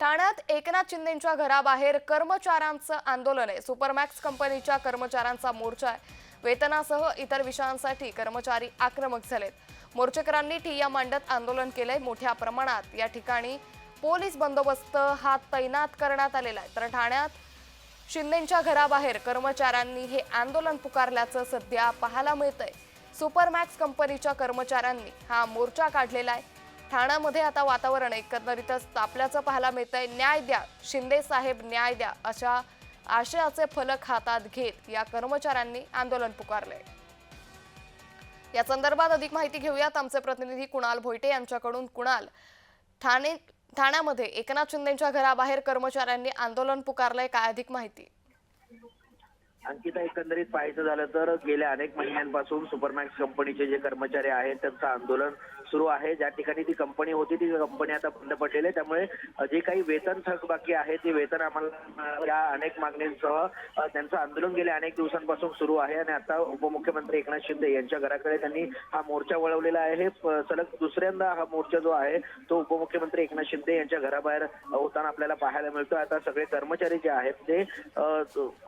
ठाण्यात एकनाथ शिंदेच्या घराबाहेर कर्मचाऱ्यांचं आंदोलन आहे. सुपरमॅक्स कंपनीच्या कर्मचाऱ्यांचा मोर्चा आहे. वेतनासह इतर विषयांसाठी कर्मचारी आक्रमक झालेत. मोर्चेकरांनी ठिय्या मांडत आंदोलन केलंय. मोठ्या प्रमाणात या ठिकाणी पोलीस बंदोबस्त हा तैनात करण्यात आलेला आहे. तर ठाण्यात शिंदेंच्या घराबाहेर कर्मचाऱ्यांनी हे आंदोलन पुकारल्याचं सध्या पाहायला मिळतंय. सुपरमॅक्स कंपनीच्या कर्मचाऱ्यांनी हा मोर्चा काढलेला आहे. ठाण्यामध्ये आता वातावरण एकंदरीतच तापल्याचं पाहायला मिळतंय न्याय द्या. शिंदे साहेब न्याय द्या अशा आशयाचे फलक हातात घेत या कर्मचाऱ्यांनी आंदोलन पुकारले या संदर्भात अधिक माहिती घेऊयात. आमचे प्रतिनिधी कुणाल भोयटे यांच्याकडून. कुणाल ठाणे ठाण्यामध्ये एकनाथ शिंदेच्या घराबाहेर कर्मचाऱ्यांनी आंदोलन पुकारलंय काय अधिक माहिती? अंकिता एकंदरीत पाहायचं झालं तर गेल्या अनेक महिन्यांपासून सुपरमॅक्स कंपनीचे जे कर्मचारी आहेत त्यांचं आंदोलन सुरू आहे. ज्या ठिकाणी ती कंपनी होती ती कंपनी आता बंद पडलेली आहे. त्यामुळे जे काही वेतन थकबाकी आहे ते वेतन आम्हाला या अनेक मागण्यांसह त्यांचं आंदोलन गेल्या अनेक दिवसांपासून सुरू आहे. आणि आता उपमुख्यमंत्री एकनाथ शिंदे यांच्या घराकडे त्यांनी हा मोर्चा वळवलेला आहे. सलग दुसऱ्यांदा हा मोर्चा जो आहे तो उपमुख्यमंत्री एकनाथ शिंदे यांच्या घराबाहेर होताना आपल्याला पाहायला मिळतो आता सगळे कर्मचारी जे आहेत ते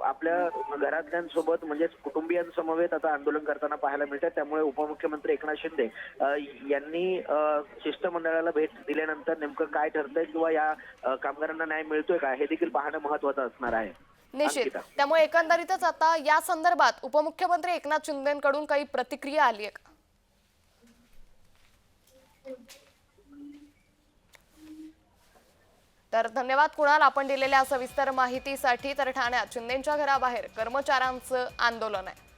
आपल्या घरातल्यांसोबत म्हणजेच कुटुंबियांसमवेत आता आंदोलन करताना पाहायला मिळतात त्यामुळे उपमुख्यमंत्री एकनाथ शिंदे यांनी शिष्टमंडळाला भेट दिल्यानंतर नेमकं काय ठरतंय किंवा या कामगारांना न्याय मिळतोय का? हे देखील पाहणं महत्वाचं असणार आहे. निश्चित. त्यामुळे एकंदरीतच आता या संदर्भात उपमुख्यमंत्री एकनाथ शिंदेकडून काही प्रतिक्रिया आली आहे का? तर धन्यवाद कुणाल आपण दिलेल्या सविस्तर माहितीसाठी. तर ठाण्यात शिंदेच्या घराबाहेर कर्मचाऱ्यांचं आंदोलन आहे.